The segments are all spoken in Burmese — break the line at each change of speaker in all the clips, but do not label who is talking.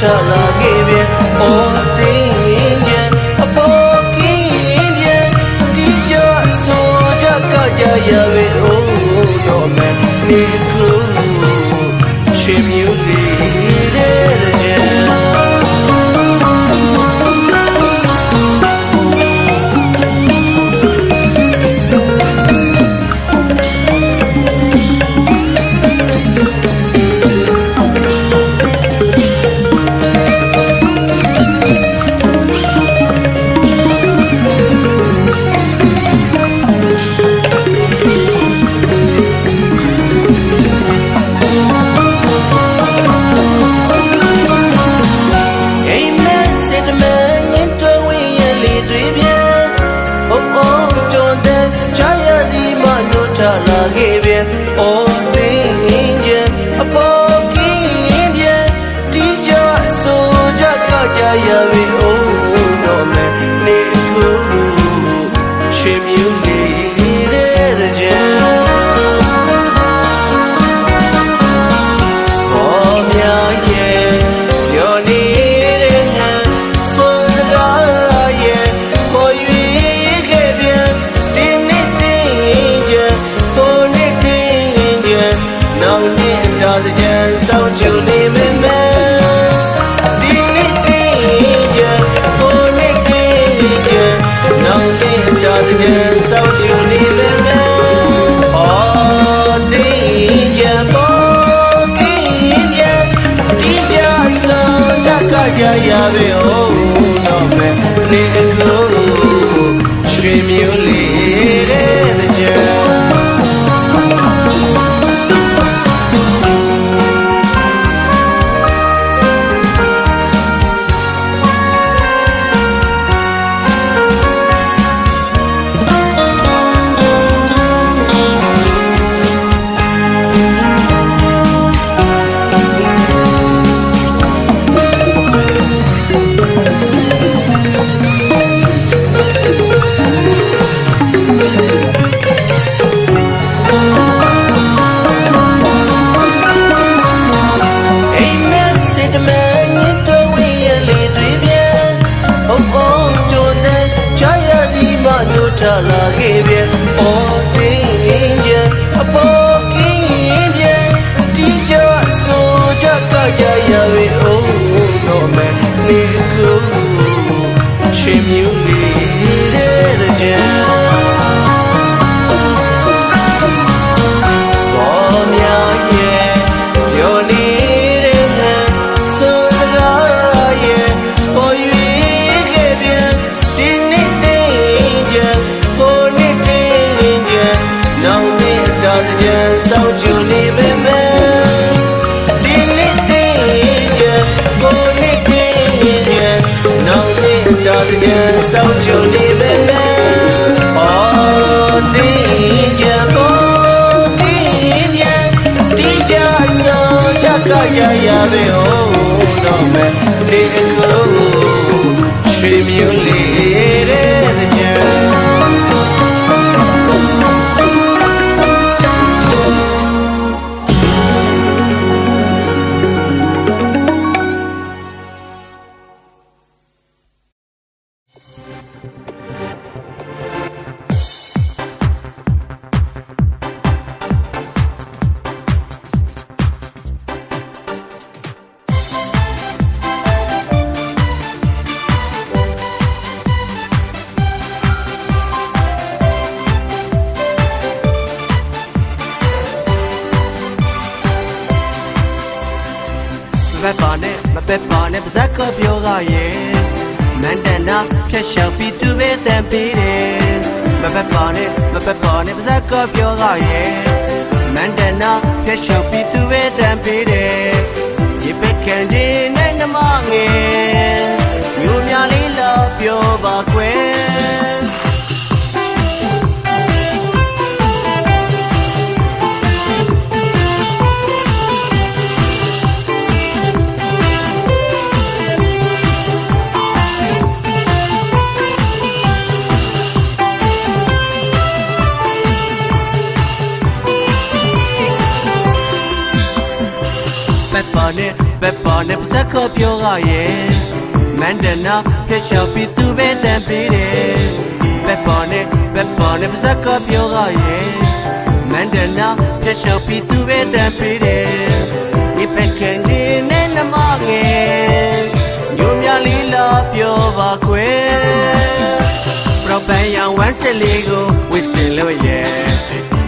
ထလာခဲ့ပြန်အော်တင်းရင်ပြန်အဖို့ကင်းရင်ပြန်ဒီကြဆိုကြကကြရပဲအိုးတော့မယ်နေကလူရှင်မြူလေးတဲ့ နေအခုရွှေမျိုးလေး နောင်နေ့တော်ကြံစောင့်ကြနေပေမဲ့ဒီနေ့တည်းကြကိုနေ့တည်းကြနောင်နေ့တော်ကြံစောင့်ကြနေပေမဲ့အော်ဒီကြကိုဒီကြဒီကြစောင့်ကြကြရရပေဟုတ်တော့မယ်ဒီ
နဲ့မပကောနဲ့ပါဇက်ကပြောကရဲ့မန္တနာဖျက်ချုပ်ပြီးသူဝဲတံပေးတယ် ပဲပေါ်နဲ့ပါဇက်ခေါ်ပြောကရဲ့မန္တနာဖြတ်ချောက်ပြီးသူပဲတန်ပေးတယ်ပဲပေါ်နဲ့ပဲပေါ်နဲ့ပါဇက်ခေါ်ပြောကရဲ့မန္တနာဖြတ်ချောက်ပြီးသူပဲတန်ပေးတယ်ဒီပဲကန်နေနဲ့နမငယ်ညိုမြလေးလာပြောပါခွဲပရပန်ရန်ဝမ်းစစ်လေးကိုဝစ်စင်လို့ရဲ့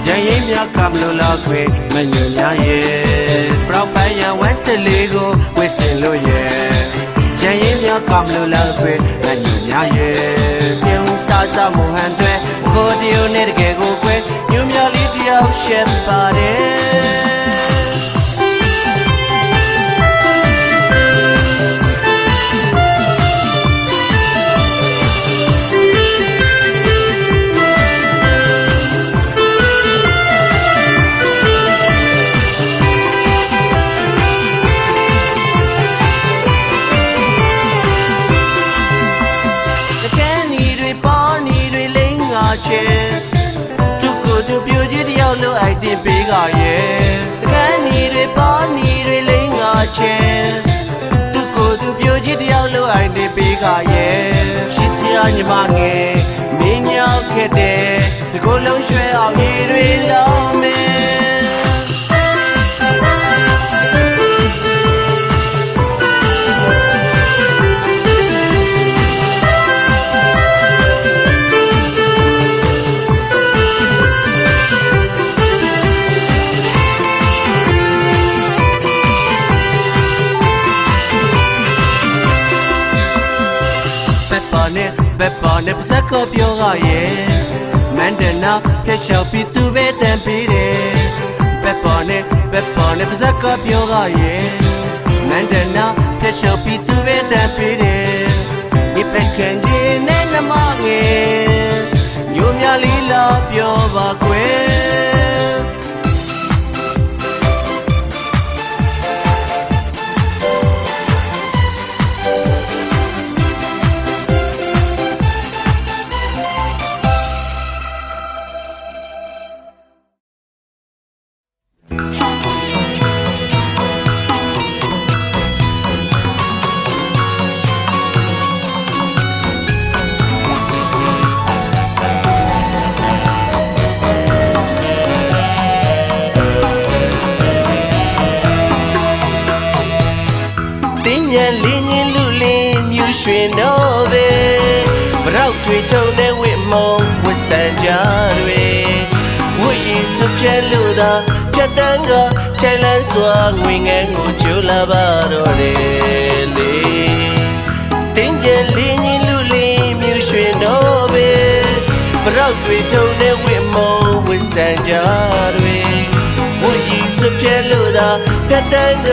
ကြရင်မြကမလို့လာခွေမညွညာရဲ့ပရောပန်ယံဝမ်းစလေးကိုဝစ်စင်လို့ရဲ့ကြရင်မြကမလို့လောက်ခွေငါညညာရဲ့ပြုံးစားစားမဟန်တွေကိုဒီယိုနဲ့တကယ်ကိုခွေညမြလေးတယောက်ရှက် ညောက်ခဲ့တဲ့ဒီကိုယ်လုံးရွှဲအောင်ညီတွေလောင်းမယ်ဘက်ပါနဲ့ဘက်ပါနဲ့ပါဇက်ကပြောကရဲ့မ န္တနာဖျက်လျှောက်ပြီးသူပဲတန်ပေးတယ်ဘက်ပါနဲ့ဘက်ပါနဲ့ပါဇက်ကပြောကရဲ့မန္တနာဖျက်လျှောက်ပြီး တင်းညက်
လင်းညင်းလူလင်းမြူရွှင်တော့ပဲဘရောက်တွေထုံတဲ့ဝစ်မုံဝစ်ဆန်ကြတွေဝိရီစုပြဲလို့သာပြတ်တန်းကချဲလန်းစွာငွေငန်းကိုကျိုးလာပါတော့တယ်လေတင်းညက်လင်းညင်းလူလင်းမြူရွှင်တော့ပဲဘရောက်တွေထုံတဲ့ဝစ်မုံဝစ်ဆန်ကြတွေဝီ ကြီးစပြဲလို့သာပြတ်တန်းက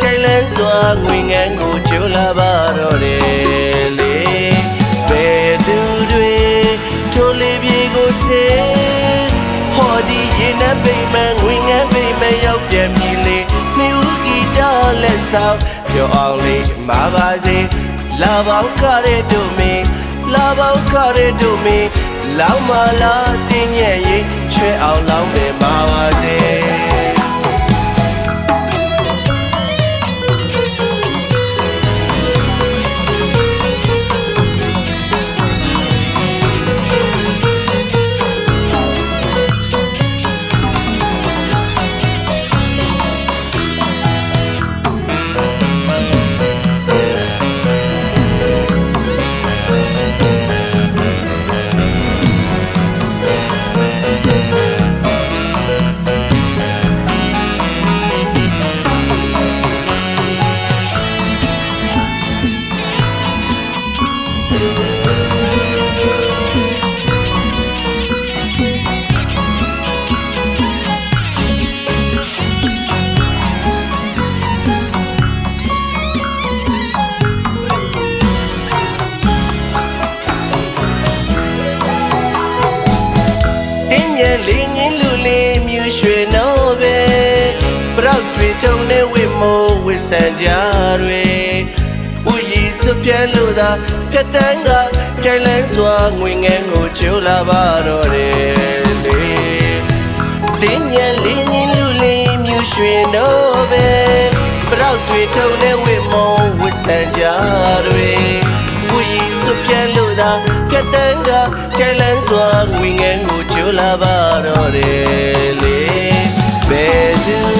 ချိုင်လန်းစွာငွေငန်းကိုကျိုးလာပါတော့တယ်လေဘယ်သူတွေထိုးလေးပြေကိုစေဟောဒီရင်နှပိတ်မှန်ငွေငန်းပိတ်မှန်ရောက်ပြန်ပြီလေမြူဂီတာလက်ဆောင်ပြောအောင်လေးမပါစေလာပေါင်းကားတဲ့တို့မင်းလာပေါင်းကားတဲ့တို့မင်းလောင်းမလာတင်းရဲ့ရင်ချွဲအောင်လောင်းတယ်မှာပါစေ နေဝိမိုးဝိဆန်ကြတွေဥယီစပြဲလို့သာဖြတ်တန်းကကြိုင်လန်းစွာငွေငန်းကိုကျိုးလာပါတော့တယ်လေတင်းရဲ့လေးငင်းလူလေးမြူရွှေတော့ပဲပရောက်တွေထုံနေဝိမိုးတွေဝီစွပြဲလို့သာကတန်းကချဲလန်းစွာငွေငယ်ကိုချိုးလာပါတော့တယ်လေဘယ်သူတွေထိုးလေးပြေကို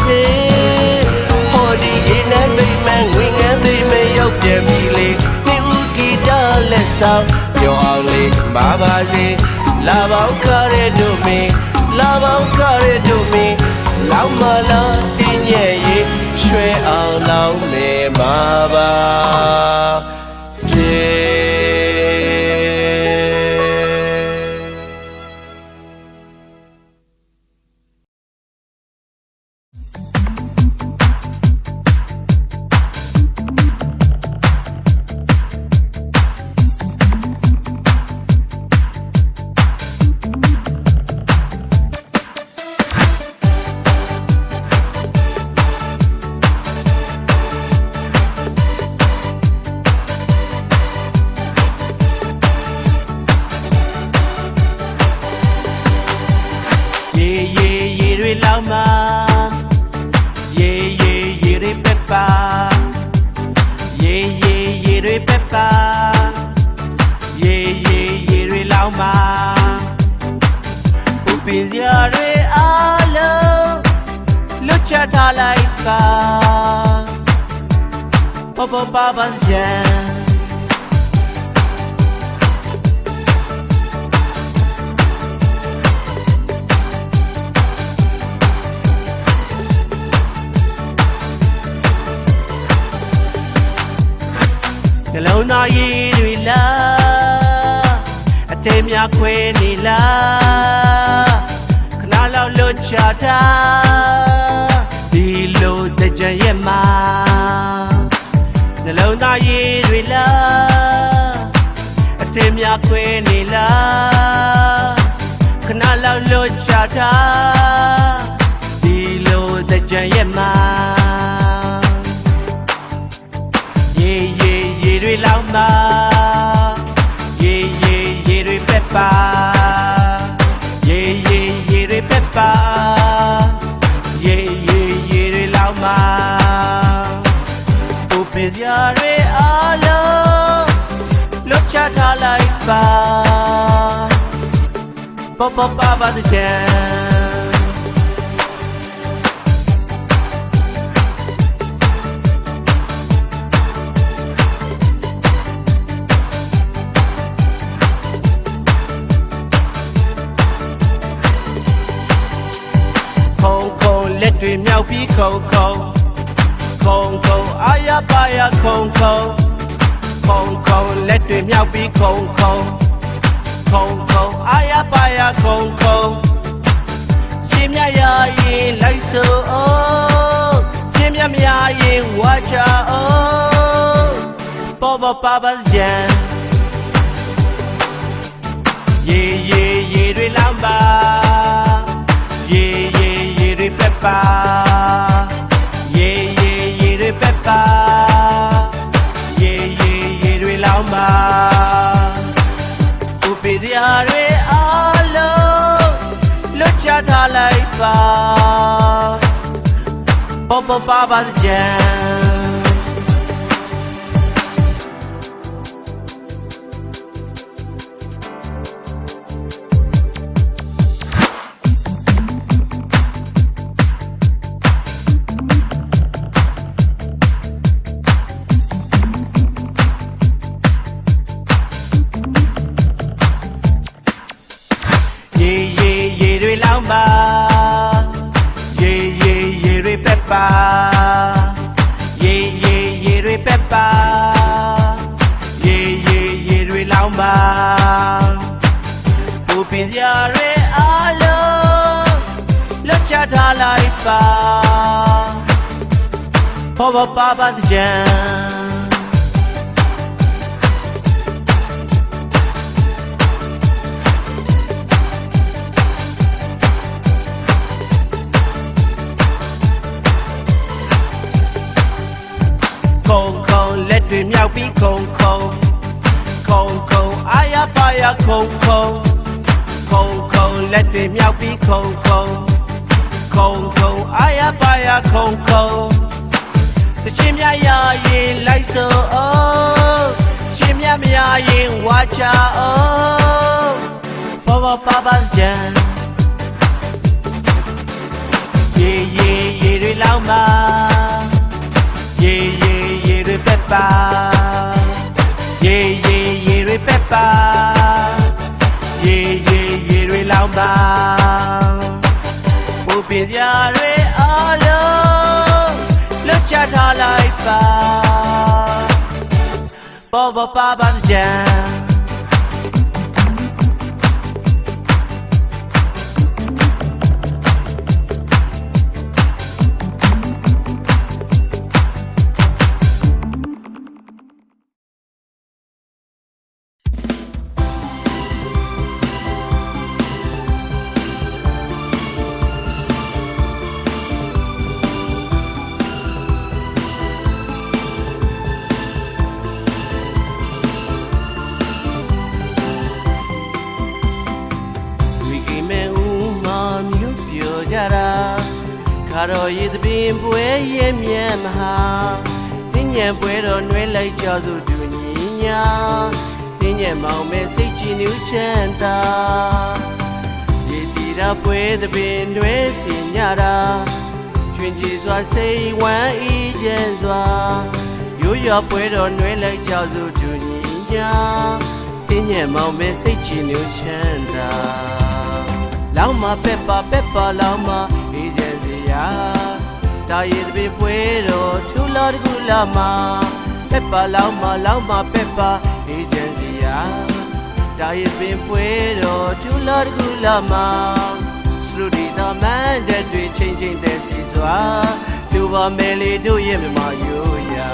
စေဟောဒီရေနဲ့ပိတ်မှန်ငွေငယ်ပိတ်မှန်ရောက်ပြန်ပြီလေဒီဦးဂီတလက်ဆောင်ပြောအောင်လေးပါပါစေလာပေါင်းကားတဲ့တို့မင်းလာပေါင်းကားတဲ့တို့မင်းလောင်မလာတင်းရဲ့ရေရွှဲအောင်လောင်းမေမှာပါ
တ်ချထားလိုက်ပါပပပပကြံနှလုံးသားရည်တွေလားအတေးများခွဲနေလား တာဒီလိုတကြံရဲ့မှာရေရေရေတွေလောင်းပါရေရေရေတွေပက်ပါရေရေရေတွေပက်ပါရေရေရေတွေလောင်းပါဥပ္ပဇာတွေအားလုံးလွတ်ချထားလိုက်ပါ ပပပပါတဲ့ချမ်းခုံခုံလက်တွေမြောက်ပြီးခုံခုံခုံခုံအာရပါရခုံခုံခုံခုံလက်တွေမြောက်ပြီး ခုံခုံခုံခုံအာရပါရခုံခုံရှင်မြတ်ရရင်လိုက်ဆိုအောင်ရှင်မြတ်မရရင်ဝါချအောင်ပေါ်ပေါ်ပါပါကြံ ပေါ်ပေါ်ပါပါ တ်ချထားလိုက်ပါဘောဘပါပါကြံခုံခုံလက်တွေမြောက်ပြီးခုံခုံခုံခုံအာရပါရခုံခုံ ခုံခုံလက်တွေမြောက်ပြီးခုံခုံခုံခုံအာရပါရခုံခုံတချင်းမြရရင်လိုက်ဆိုအောင်ချင်းမြမရရင်ဝါချအောင်ဘောဘောပါပါကြံရေရေရေတွေလောင်းပါရေရေရေတွေပက်ပါ စရာတွေအလုံးလွတ်ချထား
လိုက်ပါဘောဘပါပါကြံ နှွဲလိုက်ကြစုတူညီညာတင်းညံမောင်မဲစိတ်ကြည်နူးချမ်းသာရည်တီတာပွဲသပင်နှွဲစင်ညတာကျွင်ကြည်စွာစိတ်ဝမ်းဤကျဲစွာရိုးရပွဲတော်နှွဲလိုက်ကြစုတူညီညာတင်းညံမောင်မဲစိတ်ကြည်နူးချမ်းသာလောင်းမပက်ပါပက်ပါလောင်းမအေးကျစရာတာရည်တပိပွဲတော်ထူလာတကူလာမ ပက်ပါလောင်းမလောင်းမပက်ပါအေးကျစရာတာရည်တပိပွဲတော်ထူလာတကူလာမစလူဒီသာမန်တဲ့တွေချင်းချင်းတဲ့စီစွာလူပါမဲလေးတို့ရဲ့မြမရိုးရာ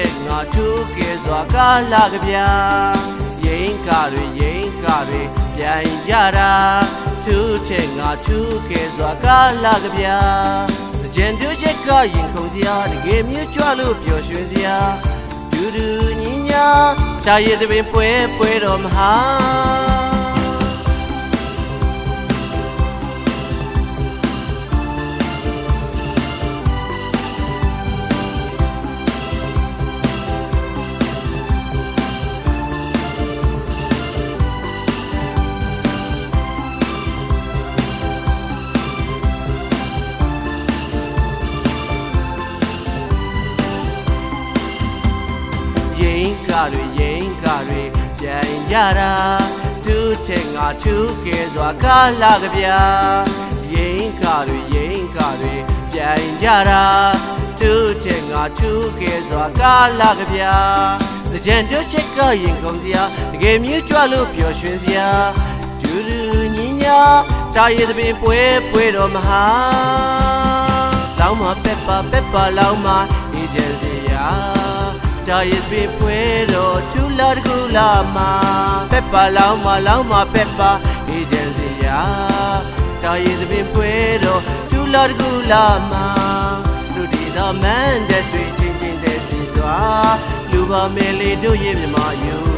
တူးတဲ့ငါတူးကဲစွာကားလာကြဗျာရင်ကားရရင်ကားရပြိုင်ကြတာတူးတဲ့ငါတူးကဲစွာကားလာကြဗျာကြံတူးချက်ကရင်ခုန်စရာတကယ်မြကြွလို့ပျော်ရွှင်စရာဒူးဒူးညီညာတာရည်သပင်ပွဲပွဲတော်မဟာ တွေရင်ကားတွေပြန်ကြတာသူတဲ့ငါသူကဲစွာကားလာကြဗျာရင်ကားတွေရင်ကားတွေပြန်ကြတာသူတဲ့ငါသူကဲစွာကားလာကြဗျာကြံတို့ချက်ကရင်ကုန်စရာတကယ်မြူးကြွလို့ပျော်ရွှင်စရာဒူဒူညီညာတာရည်သပင်ပွဲပွဲတော်မဟာလောင်းမပက်ပါပက်ပါလောင်းမအေဂျင်စီယာ တာရစ်ပင်ပွဲတော်ထူလာတကူလာမှာပက်ပါလောင်းမလောင်းမပက်ပါအေဂျင်စီယာတာရစ်ပင်ပွဲတော်ထူလာတကူလာမှာစတူဒီသာမန်တဲ့တွေ့ချင်းချင်းတဲ့စီစွာလူပါမဲလေးတို့ရဲ့မြမယူ